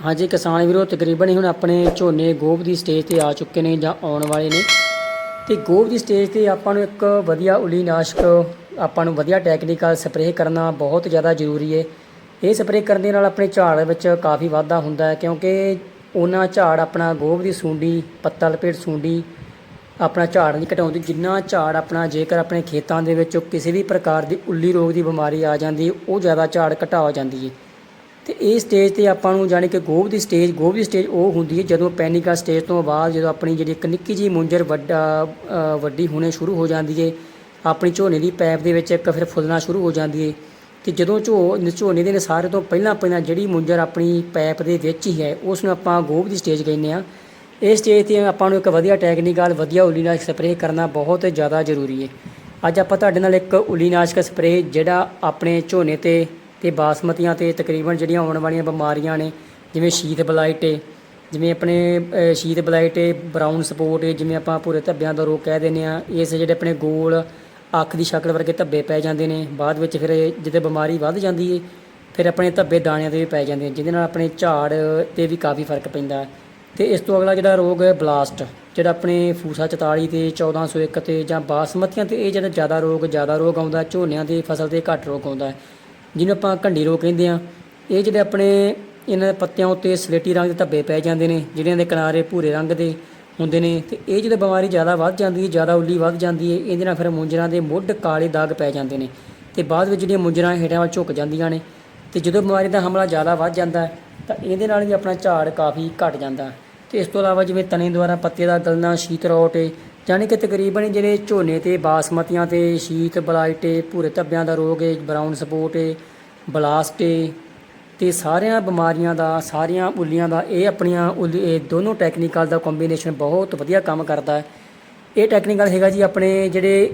ਹਾਂਜੀ, ਕਿਸਾਨ ਵੀਰੋ, ਤਕਰੀਬਨ ਹੀ ਹੁਣ ਆਪਣੇ ਝੋਨੇ ਗੋਭ ਦੀ ਸਟੇਜ ਤੇ ਆ ਚੁੱਕੇ ਨੇ ਜਾਂ ਆਉਣ ਵਾਲੇ ਨੇ। ਤੇ ਗੋਭ ਦੀ ਸਟੇਜ ਤੇ ਆਪਾਂ ਨੂੰ ਇੱਕ ਵਧੀਆ ਉਲੀਨਾਸ਼ਕ ਆਪਾਂ ਨੂੰ ਵਧੀਆ ਟੈਕਨੀਕਲ ਸਪਰੇਅ ਕਰਨਾ ਬਹੁਤ ਜ਼ਿਆਦਾ ਜ਼ਰੂਰੀ ਹੈ ਇਹ ਸਪਰੇਅ ਕਰਨ ਦੇ ਨਾਲ ਆਪਣੇ ਝਾੜ ਵਿੱਚ ਕਾਫੀ ਵਾਧਾ ਹੁੰਦਾ ਹੈ, ਕਿਉਂਕਿ ਉਹਨਾਂ ਝਾੜ ਆਪਣਾ ਗੋਭ ਦੀ ਸੁੰਡੀ ਪੱਤਾ ਲਪੇਟ ਸੁੰਡੀ ਆਪਣਾ ਝਾੜ ਨਹੀਂ ਘਟਾਉਂਦੀ। ਜਿੰਨਾ ਝਾੜ ਆਪਣਾ ਜੇਕਰ ਆਪਣੇ ਖੇਤਾਂ ਦੇ ਵਿੱਚ ਕਿਸੇ ਵੀ ਪ੍ਰਕਾਰ ਦੀ ਉੱਲੀ ਰੋਗ ਦੀ ਬਿਮਾਰੀ ਆ ਜਾਂਦੀ, ਉਹ ਜ਼ਿਆਦਾ ਝਾੜ ਘਟਾ ਜਾਂਦੀ ਹੈ ਤੇ ਇਹ ਸਟੇਜ ਤੇ ਆਪਾਂ ਨੂੰ ਜਾਣੀ ਕਿ ਗੋਭ ਦੀ ਸਟੇਜ ਗੋਭ ਦੀ ਸਟੇਜ ਉਹ ਹੁੰਦੀ ਹੈ ਜਦੋਂ ਪੈਨਿਕਾ ਸਟੇਜ ਤੋਂ ਬਾਅਦ ਜਦੋਂ ਆਪਣੀ ਜਿਹੜੀ ਇੱਕ ਨਿੱਕੀ ਜੀ ਮੁੰਜਰ ਵੱਡਾ ਵੱਡੀ ਹੋਣੇ ਸ਼ੁਰੂ ਹੋ ਜਾਂਦੀ ਹੈ ਆਪਣੀ ਝੋਨੇ ਦੀ ਪੈਪ ਦੇ ਵਿੱਚ ਇੱਕ ਫਿਰ ਫੁੱਲਣਾ ਸ਼ੁਰੂ ਹੋ ਜਾਂਦੀ ਹੈ ਤੇ ਜਦੋਂ ਝੋ, ਝੋਨੇ ਦੇ ਸਾਰੇ ਤੋਂ ਪਹਿਲਾਂ ਪਹਿਲਾਂ ਜਿਹੜੀ ਮੁੰਜਰ ਆਪਣੀ ਪੈਪ ਦੇ ਵਿੱਚ ਹੀ ਹੈ ਉਸ ਨੂੰ ਆਪਾਂ ਗੋਭ ਦੀ ਸਟੇਜ ਕਹਿੰਦੇ ਆ ਇਹ ਸਟੇਜ ਤੇ ਆਪਾਂ ਨੂੰ ਇੱਕ ਵਧੀਆ ਟੈਕਨੀਕਲ ਵਧੀਆ ਉਲੀਨਾਸ਼ਕ ਸਪਰੇਅ ਕਰਨਾ ਬਹੁਤ ਜ਼ਿਆਦਾ ਜ਼ਰੂਰੀ ਹੈ ਅੱਜ ਆਪਾਂ ਤੁਹਾਡੇ ਨਾਲ ਇੱਕ ਉਲੀਨਾਸ਼ਕ ਸਪਰੇਅ ਜਿਹੜਾ ਆਪਣੇ ਝੋਨੇ ਤੇ ਤੇ ਬਾਸਮਤੀਆਂ ਤੇ ਤਕਰੀਬਨ ਜਿਹੜੀਆਂ ਆਉਣ ਵਾਲੀਆਂ ਬਿਮਾਰੀਆਂ ਨੇ, ਜਿਵੇਂ ਸ਼ੀਤ ਬਲਾਈਟ ਏ, ਜਿਵੇਂ ਆਪਣੇ ਸ਼ੀਤ ਬਲਾਈਟ ਏ ਬਰਾਊਨ ਸਪੋਟ ਏ, ਜਿਵੇਂ ਆਪਾਂ ਪੂਰੇ ਧੱਬਿਆਂ ਦਾ ਰੋਗ ਕਹਿ ਦਿੰਦੇ ਆ, ਇਸ ਜਿਹੜੇ ਆਪਣੇ ਗੋਲ ਅੱਖ ਦੀ ਸ਼ਕਲ ਵਰਗੇ ਧੱਬੇ ਪੈ ਜਾਂਦੇ ਨੇ, ਬਾਅਦ ਵਿੱਚ ਫਿਰ ਇਹ ਜਿੱਦੇ ਬਿਮਾਰੀ ਵੱਧ ਜਾਂਦੀ ਏ, ਫਿਰ ਆਪਣੇ ਧੱਬੇ ਦਾਣਿਆਂ ਤੇ ਵੀ ਪੈ ਜਾਂਦੇ ਨੇ ਜਿਹਦੇ ਨਾਲ ਆਪਣੇ ਝਾੜ ਤੇ ਵੀ ਕਾਫੀ ਫ਼ਰਕ ਪੈਂਦਾ ਹੈ। ਤੇ ਇਸ ਤੋਂ ਅਗਲਾ ਜਿਹੜਾ ਰੋਗ ਹੈ ਬਲਾਸਟ ਜਿਹੜਾ ਆਪਣੇ ਫੂਸਾ 44 ਤੇ 1401 ਤੇ ਜਾਂ ਬਾਸਮਤੀਆਂ ਤੇ ਇਹ ਜਿਹੜਾ ਜ਼ਿਆਦਾ ਰੋਗ ਜ਼ਿਆਦਾ ਰੋਗ ਆਉਂਦਾ, ਝੋਨਿਆਂ ਦੀ ਫਸਲ ਤੇ ਘੱਟ ਰੋਗ ਆਉਂਦਾ ਜਿਹਨੂੰ ਆਪਾਂ ਘੰਡੀ ਰੋਗ ਕਹਿੰਦੇ ਆ ਇਹ ਜਿਹੜੇ ਆਪਣੇ ਇਹਨਾਂ ਦੇ ਪੱਤਿਆਂ ਉੱਤੇ ਸਲੇਟੀ ਰੰਗ ਦੇ ਧੱਬੇ ਪੈ ਜਾਂਦੇ ਨੇ, ਜਿਹੜਿਆਂ ਦੇ ਕਿਨਾਰੇ ਭੂਰੇ ਰੰਗ ਦੇ ਹੁੰਦੇ ਨੇ ਤੇ ਇਹ ਜਦੋਂ ਬਿਮਾਰੀ ਜ਼ਿਆਦਾ ਵੱਧ ਜਾਂਦੀ ਹੈ, ਜ਼ਿਆਦਾ ਉੱਲੀ ਵੱਧ ਜਾਂਦੀ ਹੈ, ਇਹਦੇ ਨਾਲ ਫਿਰ ਮੁੰਜਰਾਂ ਦੇ ਮੁੱਢ ਕਾਲੇ ਦਾਗ ਪੈ ਜਾਂਦੇ ਨੇ ਤੇ ਬਾਅਦ ਵਿੱਚ ਜਿਹੜੀਆਂ ਮੁੰਜਰਾਂ ਹੇਠਾਂ ਵੱਲ ਝੁਕ ਜਾਂਦੀਆਂ ਨੇ ਤੇ ਜਦੋਂ ਬਿਮਾਰੀ ਦਾ ਹਮਲਾ ਜ਼ਿਆਦਾ ਵੱਧ ਜਾਂਦਾ ਤਾਂ ਇਹਦੇ ਨਾਲ ਵੀ ਆਪਣਾ ਝਾੜ ਕਾਫੀ ਘਟ ਜਾਂਦਾ ਹੈ। ਤੇ ਇਸ ਤੋਂ ਇਲਾਵਾ ਜਿਵੇਂ ਤਣੇ ਦੁਆਰਾ ਪੱਤੇ ਦਾ ਗਲਣਾ, ਸ਼ੀਤ ਰੋਟ ਏ ਕਿ ਤਕਰੀਬਨ ਜਿਹੜੇ ਝੋਨੇ ਤੇ ਬਾਸਮਤੀਆਂ ਤੇ ਸ਼ੀਤ, ਬਲਾਈਟ ਏ ਭੂਰੇ ਧੱਬਿਆਂ ਦਾ ਰੋਗ ਏ ਬਰਾਊਨ ਸਪੋਟ ਏ ਬਲਾਸਟ ਏ ਤੇ ਸਾਰੀਆਂ ਬਿਮਾਰੀਆਂ ਦਾ, ਸਾਰੀਆਂ ਉੱਲੀਆਂ ਦਾ, ਇਹ ਆਪਣੀਆਂ ਉੱਲੀ, ਇਹ ਦੋਨੋਂ ਟੈਕਨੀਕਲ ਦਾ ਕੰਬੀਨੇਸ਼ਨ ਬਹੁਤ ਵਧੀਆ ਕੰਮ ਕਰਦਾ ਹੈ। ਇਹ ਟੈਕਨੀਕਲ ਹੈਗਾ ਜੀ ਆਪਣੇ ਜਿਹੜੇ,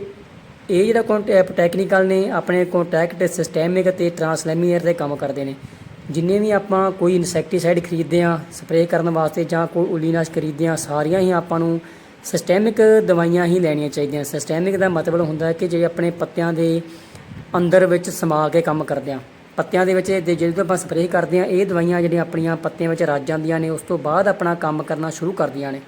ਇਹ ਜਿਹੜਾ ਕੰਟੈਪ ਟੈਕਨੀਕਲ ਨੇ, ਆਪਣੇ ਕੰਟੈਕਟ ਸਿਸਟੈਮਿਕ ਤੇ ਟ੍ਰਾਂਸਲੈਮੀਅਰ ਦੇ ਕੰਮ ਕਰਦੇ ਨੇ। ਜਿੰਨੇ ਵੀ ਆਪਾਂ ਕੋਈ ਇਨਸੈਕਟੀਸਾਈਡ ਖਰੀਦਦੇ ਆ ਸਪਰੇਅ ਕਰਨ ਵਾਸਤੇ ਜਾਂ ਕੋਈ ਉਲੀਨਾਸ਼ ਖਰੀਦਦੇ ਆ ਸਾਰੀਆਂ ਹੀ ਆਪਾਂ ਨੂੰ ਸਿਸਟੈਮਿਕ ਦਵਾਈਆਂ ਹੀ ਲੈਣੀਆਂ ਚਾਹੀਦੀਆਂ। ਸਿਸਟੈਮਿਕ ਦਾ ਮਤਲਬ ਹੁੰਦਾ ਕਿ ਜਿਹੜੇ ਆਪਣੇ ਪੱਤਿਆਂ ਦੇ ਅੰਦਰ ਵਿੱਚ ਸਮਾ ਕੇ ਕੰਮ ਕਰਦੇ ਆ ਪੱਤਿਆਂ ਦੇ ਵਿੱਚ ਦੇ ਜਦੋਂ ਆਪਾਂ ਸਪਰੇਅ ਕਰਦੇ ਆ ਇਹ ਦਵਾਈਆਂ ਜਿਹੜੀਆਂ ਆਪਣੀਆਂ ਪੱਤਿਆਂ ਵਿੱਚ ਰੱਜ ਜਾਂਦੀਆਂ ਨੇ, ਉਸ ਤੋਂ ਬਾਅਦ ਆਪਣਾ ਕੰਮ ਕਰਨਾ ਸ਼ੁਰੂ ਕਰਦੀਆਂ ਨੇ।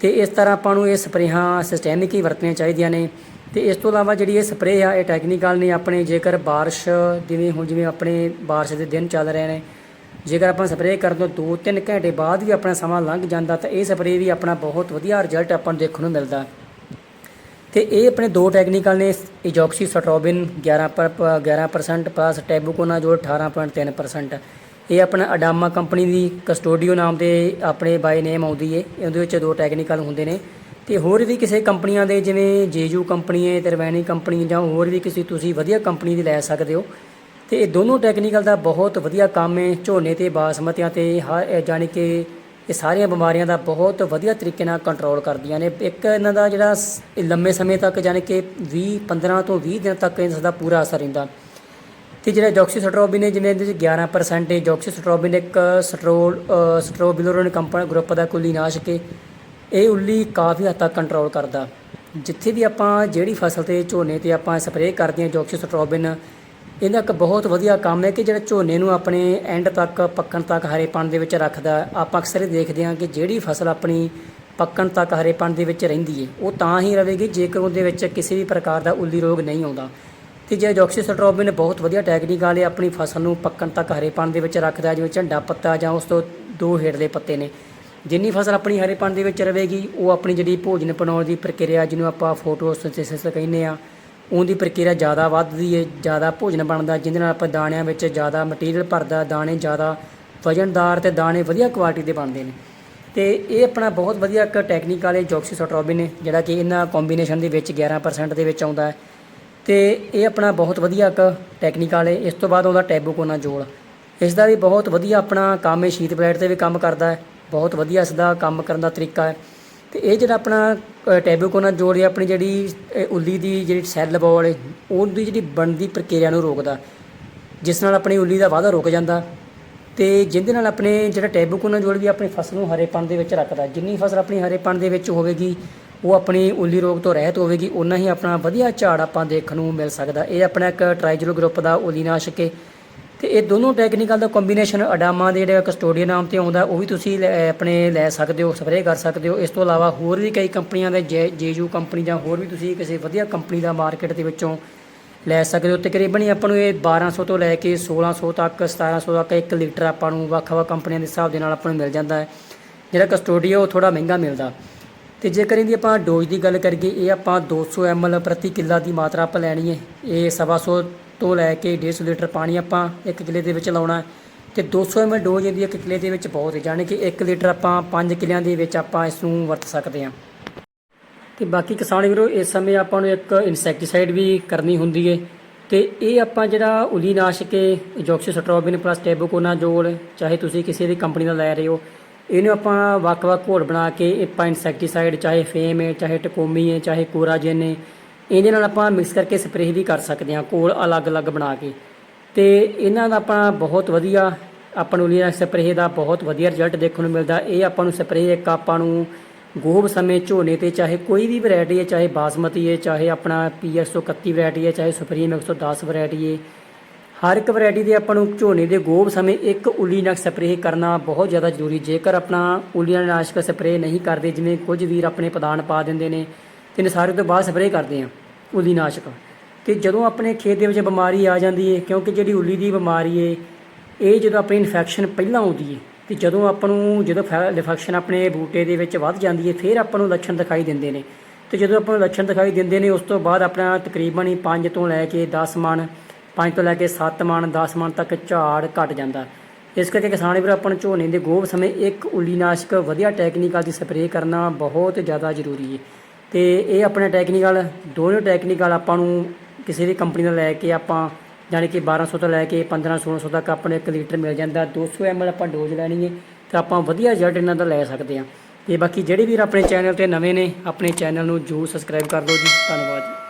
ਤੇ ਇਸ ਤਰ੍ਹਾਂ ਆਪਾਂ ਨੂੰ ਇਹ ਸਪਰੇਹਾਂ ਸਿਸਟੈਮਿਕ ਹੀ ਵਰਤਣੀਆਂ ਚਾਹੀਦੀਆਂ ਨੇ। ਤੇ ਇਸ ਤੋਂ ਇਲਾਵਾ ਜਿਹੜੀ ਇਹ ਸਪਰੇਅ ਆ, ਇਹ ਟੈਕਨੀਕਲ ਨੇ ਆਪਣੇ ਜੇਕਰ ਬਾਰਿਸ਼ ਜਿਵੇਂ ਹੁਣ ਜਿਵੇਂ ਆਪਣੇ ਬਾਰਿਸ਼ ਦੇ ਦਿਨ ਚੱਲ ਰਹੇ ਨੇ ਜੇਕਰ ਆਪਾਂ ਸਪਰੇਅ ਕਰਨ ਤੋਂ 2-3 ਘੰਟੇ ਬਾਅਦ ਵੀ ਆਪਣਾ ਸਮਾਂ ਲੰਘ ਜਾਂਦਾ ਤਾਂ ਇਹ ਸਪਰੇਅ ਵੀ ਆਪਣਾ ਬਹੁਤ ਵਧੀਆ ਰਿਜ਼ਲਟ ਆਪਾਂ ਨੂੰ ਦੇਖਣ ਨੂੰ ਮਿਲਦਾ। ਤੇ ਇਹ ਆਪਣੇ ਦੋ ਟੈਕਨੀਕਲ ਨੇ ਇਜੋਕਸੀ ਸਟ੍ਰੋਬਿਨ 11 ਪਰ 11% ਪਲੱਸ ਟੈਬੂਕੋਨਾਜ਼ੋਲ 18.3% ਇਹ ਆਪਣਾ ਅਡਾਮਾ ਕੰਪਨੀ ਦੀ ਕਸਟੋਡੀਓ ਨਾਮ ਦੇ ਆਪਣੇ ਬਾਈ ਨੇਮ ਆਉਂਦੀ ਏ, ਇਹਦੇ ਵਿੱਚ ਦੋ ਟੈਕਨੀਕਲ ਹੁੰਦੇ ਨੇ। ਤੇ ਹੋਰ ਵੀ ਕਿਸੇ ਕੰਪਨੀਆਂ ਦੇ ਜਿਵੇਂ ਜੇਜੂ ਕੰਪਨੀ ਹੈ ਤਰਵੈਣੀ ਕੰਪਨੀ ਜਾਂ ਹੋਰ ਵੀ ਕਿਸੇ ਤੁਸੀਂ ਵਧੀਆ ਕੰਪਨੀ ਦੀ ਲੈ ਸਕਦੇ ਹੋ। ਤੇ ਇਹ ਦੋਨੋਂ ਟੈਕਨੀਕਲ ਦਾ ਬਹੁਤ ਵਧੀਆ ਕੰਮ ਹੈ। ਝੋਨੇ ਤੇ ਬਾਸਮਤੀਆਂ ਤੇ ਹ- ਜਾਣੀ ਕਿ ਇਹ ਸਾਰੀਆਂ ਬਿਮਾਰੀਆਂ ਦਾ ਬਹੁਤ ਵਧੀਆ ਤਰੀਕੇ ਨਾਲ ਕੰਟਰੋਲ ਕਰਦੀਆਂ ਨੇ। ਇੱਕ ਇਹਨਾਂ ਦਾ ਜਿਹੜਾ ਲੰਮੇ ਸਮੇਂ ਤੱਕ ਜਾਣੀ ਕਿ 20 15 ਤੋਂ 20 ਦਿਨ ਤੱਕ ਇਸ ਦਾ ਪੂਰਾ ਅਸਰ ਰਹਿੰਦਾ। ਤੇ ਜਿਹੜਾ ਜੌਕਸੀਸਟ੍ਰੋਬਿਨ ਹੈ ਜਿਵੇਂ ਇਹਦੇ ਵਿੱਚ 11% ਹੈ ਜੌਕਸੀਸਟ੍ਰੋਬਿਨ ਇੱਕ ਸਟਰੋਲ ਸਟਰੋਬਿਲੋਰਨ ਸਟ੍ਰੋਬਿਲੋਰਨ ਕੰਪਨੀ ਗਰੁੱਪ ਦਾ ਕੁੱਲੀ ਕੁਲੀਨਾਸ਼ਕ ਹੈ। ਇਹ ਉੱਲੀ ਕਾਫੀ ਹੱਦ ਤੱਕ ਕੰਟਰੋਲ ਕਰਦਾ। ਜਿੱਥੇ ਵੀ ਆਪਾਂ ਜਿਹੜੀ ਫਸਲ ਤੇ ਝੋਨੇ ਤੇ ਆਪਾਂ ਸਪਰੇਅ ਕਰਦੇ ਹਾਂ ਜੌਕਸੀਸਟ੍ਰੋਬਿਨ ਇਹਦਾ ਇੱਕ ਬਹੁਤ ਵਧੀਆ ਕੰਮ ਹੈ ਕਿ ਜਿਹੜਾ ਝੋਨੇ ਨੂੰ ਆਪਣੇ ਐਂਡ ਤੱਕ, ਪੱਕਣ ਤੱਕ ਹਰੇਪਣ ਦੇ ਵਿੱਚ ਰੱਖਦਾ ਆਪਾਂ ਅਕਸਰ ਹੀ ਦੇਖਦੇ ਹਾਂ ਕਿ ਜਿਹੜੀ ਫਸਲ ਆਪਣੀ ਪੱਕਣ ਤੱਕ ਹਰੇਪਣ ਦੇ ਵਿੱਚ ਰਹਿੰਦੀ ਹੈ, ਉਹ ਤਾਂ ਹੀ ਰਹੇਗੀ ਜੇਕਰ ਉਹਦੇ ਵਿੱਚ ਕਿਸੇ ਵੀ ਪ੍ਰਕਾਰ ਦਾ ਉੱਲੀ ਰੋਗ ਨਹੀਂ ਆਉਂਦਾ। ਤੇ ਜੇ ਜੌਕਸੀਸਟ੍ਰੋਬਿਨ ਬਹੁਤ ਵਧੀਆ ਟੈਕਨੀਕਲ ਹੈ ਆਪਣੀ ਫਸਲ ਨੂੰ ਪੱਕਣ ਤੱਕ ਹਰੇਪਣ ਦੇ ਵਿੱਚ ਰੱਖਦਾ ਜਿਵੇਂ ਝੰਡਾ ਪੱਤਾ ਜਾਂ ਉਸ ਤੋਂ ਦੋ ਹੇਠਲੇ ਪੱਤੇ ਨੇ, ਜਿੰਨੀ ਫਸਲ ਆਪਣੀ ਹਰੇਪਣ ਦੇ ਵਿੱਚ ਰਹੇਗੀ ਉਹ ਆਪਣੀ ਜਿਹੜੀ ਭੋਜਨ ਬਣਾਉਣ ਦੀ ਪ੍ਰਕਿਰਿਆ ਜਿਹਨੂੰ ਆਪਾਂ ਫੋਟੋਸਿੰਥੇਸਿਸ ਕਹਿੰਦੇ ਆ ਉਹਦੀ ਪ੍ਰਕਿਰਿਆ ਜ਼ਿਆਦਾ ਵੱਧਦੀ ਹੈ ਜ਼ਿਆਦਾ ਭੋਜਨ ਬਣਦਾ, ਜਿਹਦੇ ਨਾਲ ਆਪਾਂ ਦਾਣਿਆਂ ਵਿੱਚ ਜ਼ਿਆਦਾ ਮਟੀਰੀਅਲ ਭਰਦਾ, ਦਾਣੇ ਜ਼ਿਆਦਾ ਵਜਨਦਾਰ ਤੇ ਦਾਣੇ ਵਧੀਆ ਕੁਆਲਿਟੀ ਦੇ ਬਣਦੇ ਨੇ। ਤੇ ਇਹ ਆਪਣਾ ਬਹੁਤ ਵਧੀਆ ਇੱਕ ਟੈਕਨੀਕਲ ਜੋਕਸੀ ਜੌਕਸੀਸਟ੍ਰੋਬਿਨ ਨੇ, ਜਿਹੜਾ ਕਿ ਇਹਨਾਂ ਕੰਬੀਨੇਸ਼ਨ ਦੇ ਵਿੱਚ 11% ਦੇ ਵਿੱਚ ਆਉਂਦਾ ਹੈ। ਤੇ ਇਹ ਆਪਣਾ ਬਹੁਤ ਵਧੀਆ ਇੱਕ ਟੈਕਨੀਕਲ ਹੈ ਇਸ ਤੋਂ ਬਾਅਦ ਆਉਂਦਾ ਟੈਬੂਕੋਨਾ ਟੈਬੂਕੋਨਾਜ਼ੋਲ ਇਸ ਦਾ ਵੀ ਬਹੁਤ ਵਧੀਆ ਆਪਣਾ ਕੰਮ ਹੈ ਸ਼ੀਤ ਪਲੇਟ ਤੇ ਵੀ ਕੰਮ ਕਰਦਾ ਹੈ। ਬਹੁਤ ਵਧੀਆ ਇਸ ਦਾ ਕੰਮ ਕਰਨ ਦਾ ਤਰੀਕਾ ਹੈ। ਤੇ ਇਹ ਜਿਹੜਾ ਆਪਣਾ ਟੈਬੂਕੋਨਾ ਟੈਬੂਕੋਨਾਜ਼ੋਲ ਹੈ, ਆਪਣੀ ਜਿਹੜੀ ਉੱਲੀ ਦੀ ਜਿਹੜੀ ਸੈੱਲ ਬਾਲ ਹੈ ਉਹਦੀ ਜਿਹੜੀ ਬਣਦੀ ਪ੍ਰਕਿਰਿਆ ਨੂੰ ਰੋਕਦਾ। ਜਿਸ ਨਾਲ ਆਪਣੀ ਉੱਲੀ ਦਾ ਵਾਧਾ ਰੁਕ ਜਾਂਦਾ। ਤੇ ਜਿਹਦੇ ਨਾਲ ਆਪਣੇ ਜਿਹੜਾ ਟੈਬੂਕੋਨਾ ਜੋੜ ਵੀ ਆਪਣੀ ਫਸਲ ਨੂੰ ਹਰੇਪਣ ਦੇ ਵਿੱਚ ਰੱਖਦਾ। ਜਿੰਨੀ ਫਸਲ ਆਪਣੀ ਹਰੇਪਣ ਦੇ ਵਿੱਚ ਹੋਵੇਗੀ, ਉਹ ਆਪਣੀ ਉੱਲੀ ਰੋਗ ਤੋਂ ਰਹਿਤ ਹੋਵੇਗੀ। ਉਨਾ ਹੀ ਆਪਣਾ ਵਧੀਆ ਝਾੜ ਆਪਾਂ ਦੇਖਣ ਨੂੰ ਮਿਲ ਸਕਦਾ। ਇਹ ਆਪਣਾ ਇੱਕ ਟ੍ਰਾਈਜਲੋ ਗਰੁੱਪ ਦਾ ਉਲੀਨਾਸ਼ਕ ਹੈ। ਤੇ ਇਹ ਦੋਨੋਂ ਟੈਕਨੀਕਲ ਦਾ ਕੰਬੀਨੇਸ਼ਨ ਅਡਾਮਾ ਦੇ ਜਿਹੜਾ ਕਸਟੋਡੀਆ ਨਾਮ ਤੇ ਆਉਂਦਾ, ਉਹ ਵੀ ਤੁਸੀਂ ਲੈ- ਆਪਣੇ ਲੈ ਸਕਦੇ ਹੋ ਸਪਰੇਅ ਕਰ ਸਕਦੇ ਹੋ। ਇਸ ਤੋਂ ਇਲਾਵਾ ਹੋਰ ਵੀ ਕਈ ਕੰਪਨੀਆਂ ਦੇ, ਜੇ ਜੇਯੂ ਕੰਪਨੀ ਜਾਂ ਹੋਰ ਵੀ ਤੁਸੀਂ ਕਿਸੇ ਵਧੀਆ ਕੰਪਨੀ ਦਾ ਮਾਰਕੀਟ ਦੇ ਵਿੱਚੋਂ ਲੈ ਸਕਦੇ ਹੋ। ਤਕਰੀਬਨ ਹੀ ਆਪਾਂ ਨੂੰ ਇਹ 1200 ਤੋਂ ਲੈ ਕੇ 1600 ਤੱਕ 1700 ਤੱਕ 1 ਲੀਟਰ ਆਪਾਂ ਨੂੰ ਵੱਖ-ਵੱਖ ਕੰਪਨੀਆਂ ਦੇ ਹਿਸਾਬ ਦੇ ਨਾਲ ਆਪਾਂ ਨੂੰ ਮਿਲ ਜਾਂਦਾ ਹੈ। ਜਿਹੜਾ ਕਸਟੋਡੀਆ ਉਹ ਥੋੜਾ ਮਹਿੰਗਾ ਮਿਲਦਾ। ਤੇ ਜੇਕਰ ਇਹਦੀ ਆਪਾਂ ਡੋਜ਼ ਦੀ ਗੱਲ ਕਰੀਏ, ਇਹ ਆਪਾਂ 200 ml ਪ੍ਰਤੀ ਕਿੱਲਾ ਦੀ ਮਾਤਰਾ ਆਪਾਂ ਲੈਣੀ ਹੈ। ਇਹ ਸਵਾ ਸੌ ਤੋਂ ਲੈ ਕੇ 150 ਲੀਟਰ ਪਾਣੀ ਆਪਾਂ ਇੱਕ ਕਿੱਲੇ ਦੇ ਵਿੱਚ ਲਾਉਣਾ ਹੈ। ਤੇ 200 ml ਡੋਜ਼ ਇਹਦੀ ਇੱਕ ਕਿੱਲੇ ਦੇ ਵਿੱਚ ਬਹੁਤ ਹੈ। ਯਾਨੀ ਕਿ 1 ਲੀਟਰ ਆਪਾਂ 5 ਕਿਲਿਆਂ ਦੇ ਵਿੱਚ ਆਪਾਂ ਇਸ ਨੂੰ ਵਰਤ ਸਕਦੇ ਹਾਂ। ਤੇ ਬਾਕੀ ਕਿਸਾਨ ਵੀਰੋ, ਇਸ ਸਮੇਂ ਆਪਾਂ ਨੂੰ ਇੱਕ ਇਨਸੈਕਟੀਸਾਈਡ ਵੀ ਕਰਨੀ ਹੁੰਦੀ ਹੈ। ਤੇ ਇਹ ਆਪਾਂ ਜਿਹੜਾ ਉਲੀਨਾਸ਼ਕ ਹੈ ਜੋਕਸੀਸਟ੍ਰੋਬਿਨ ਪਲੱਸ ਟੈਬੂਕੋਨਾਜ਼ੋਲ ਚਾਹੇ ਤੁਸੀਂ ਕਿਸੇ ਦੀ ਕੰਪਨੀ ਦਾ ਲੈ ਰਹੇ ਹੋ, ਇਹਨੂੰ ਆਪਾਂ ਵੱਖ-ਵੱਖ ਘੋਲ ਬਣਾ ਕੇ ਆਪਾਂ ਇਨਸੈਕਟੀਸਾਈਡ, ਚਾਹੇ ਫੇਮ ਹੈ, ਚਾਹੇ ਟਕੋਮੀ ਹੈ, ਚਾਹੇ ਕੋਰਾਜਨ ਹੈ ਇਹਦੇ ਨਾਲ ਆਪਾਂ ਮਿਕਸ ਕਰਕੇ ਸਪਰੇਅ ਵੀ ਕਰ ਸਕਦੇ ਹਾਂ, ਕੋਲ ਅਲੱਗ-ਅਲੱਗ ਬਣਾ ਕੇ। ਤੇ ਇਹਨਾਂ ਦਾ ਆਪਾਂ ਬਹੁਤ ਵਧੀਆ, ਆਪਾਂ ਨੂੰ ਲੀਨਾ ਸਪਰੇਅ ਦਾ ਬਹੁਤ ਵਧੀਆ ਰਿਜ਼ਲਟ ਦੇਖਣ ਨੂੰ ਮਿਲਦਾ। ਇਹ ਆਪਾਂ ਨੂੰ ਸਪਰੇਅ ਇੱਕ ਆਪਾਂ ਨੂੰ ਗੋਭ ਸਮੇਂ ਝੋਨੇ ਤੇ ਚਾਹੇ ਕੋਈ ਵੀ ਵੈਰਾਈਟੀ ਹੈ, ਚਾਹੇ ਬਾਸਮਤੀ ਹੈ, ਚਾਹੇ ਆਪਣਾ ਪੀਐਸ 131 ਵੈਰਾਈਟੀ ਹੈ, ਚਾਹੇ ਸੁਪਰੀਮ 110 ਵੈਰਾਈਟੀ ਹੈ। ਹਰ ਇੱਕ ਵੈਰਾਈਟੀ ਦੇ ਆਪਾਂ ਨੂੰ ਝੋਨੇ ਦੇ ਗੋਭ ਸਮੇਂ ਇੱਕ ਉਲੀਨਾਸ਼ਕ ਸਪਰੇਅ ਕਰਨਾ ਬਹੁਤ ਜ਼ਿਆਦਾ ਜ਼ਰੂਰੀ ਜੇਕਰ ਆਪਣਾ ਉਲੀਨਾਸ਼ਕ ਸਪਰੇਅ ਨਹੀਂ ਕਰਦੇ, ਜਿਵੇਂ ਕੁਝ ਵੀਰ ਆਪਣੇ ਪ੍ਰਦਾਨ ਪਾ ਦਿੰਦੇ ਨੇ ਤੇ ਨਸਾਰੇ ਤੋਂ ਬਾਅਦ ਸਪਰੇਅ ਕਰਦੇ ਆ ਉਲੀਨਾਸ਼ਕ ਤੇ ਜਦੋਂ ਆਪਣੇ ਖੇਤ ਦੇ ਵਿੱਚ ਬਿਮਾਰੀ ਆ ਜਾਂਦੀ ਹੈ ਕਿਉਂਕਿ ਜਿਹੜੀ ਉੱਲੀ ਦੀ ਬਿਮਾਰੀ ਹੈ ਇਹ ਜਦੋਂ ਆਪਣੀ ਇਨਫੈਕਸ਼ਨ ਪਹਿਲਾਂ ਆਉਂਦੀ ਹੈ ਤੇ ਜਦੋਂ ਆਪਾਂ ਨੂੰ, ਜਦੋਂ ਇਨਫੈਕਸ਼ਨ ਆਪਣੇ ਬੂਟੇ ਦੇ ਵਿੱਚ ਵੱਧ ਜਾਂਦੀ ਹੈ ਫਿਰ ਆਪਾਂ ਨੂੰ ਲੱਛਣ ਦਿਖਾਈ ਦਿੰਦੇ ਨੇ। ਤੇ ਜਦੋਂ ਆਪਾਂ ਨੂੰ ਲੱਛਣ ਦਿਖਾਈ ਦਿੰਦੇ ਨੇ, ਉਸ ਤੋਂ ਬਾਅਦ ਆਪਣਾ ਤਕਰੀਬਨ ਹੀ 5 ਤੋਂ ਲੈ ਕੇ 10 ਮਣ 5 ਤੋਂ ਲੈ ਕੇ 7 ਮਣ 10 ਮਣ ਤੱਕ ਝਾੜ ਘਟ ਜਾਂਦਾ। ਇਸ ਕਰਕੇ ਕਿਸਾਨ ਵੀਰ, ਆਪਾਂ ਝੋਨੇ ਦੇ ਗੋਭ ਸਮੇਂ ਇੱਕ ਉਲੀਨਾਸ਼ਕ ਵਧੀਆ ਟੈਕਨੀਕਲ ਦੀ ਸਪਰੇਅ ਕਰਨਾ ਬਹੁਤ ਜ਼ਿਆਦਾ ਜ਼ਰੂਰੀ ਹੈ ਤੇ ਇਹ ਆਪਣੇ ਟੈਕਨੀਕਲ ਦੋਨੋਂ ਟੈਕਨੀਕਲ ਆਪਾਂ ਨੂੰ ਕਿਸੇ ਵੀ ਕੰਪਨੀ ਦਾ ਲੈ ਕੇ ਆਪਾਂ ਜਾਣੀ ਕਿ 1200 ਤੋਂ ਲੈ ਕੇ 15 1600 ਤੱਕ ਆਪਾਂ ਨੂੰ 1 ਲੀਟਰ ਮਿਲ ਜਾਂਦਾ 200 ml ਆਪਾਂ ਡੋਜ਼ ਲੈਣੀ ਹੈ, ਤਾਂ ਆਪਾਂ ਵਧੀਆ ਰਿਜ਼ਲਟ ਇਹਨਾਂ ਦਾ ਲੈ ਸਕਦੇ ਹਾਂ। ਤੇ ਬਾਕੀ ਜਿਹੜੇ ਵੀਰ ਆਪਣੇ ਚੈਨਲ ਤੇ ਨਵੇਂ ਨੇ, ਆਪਣੇ ਚੈਨਲ ਨੂੰ ਜਰੂਰ ਸਬਸਕ੍ਰਾਈਬ ਕਰ ਦਿਓ ਜੀ। ਧੰਨਵਾਦ ਜੀ।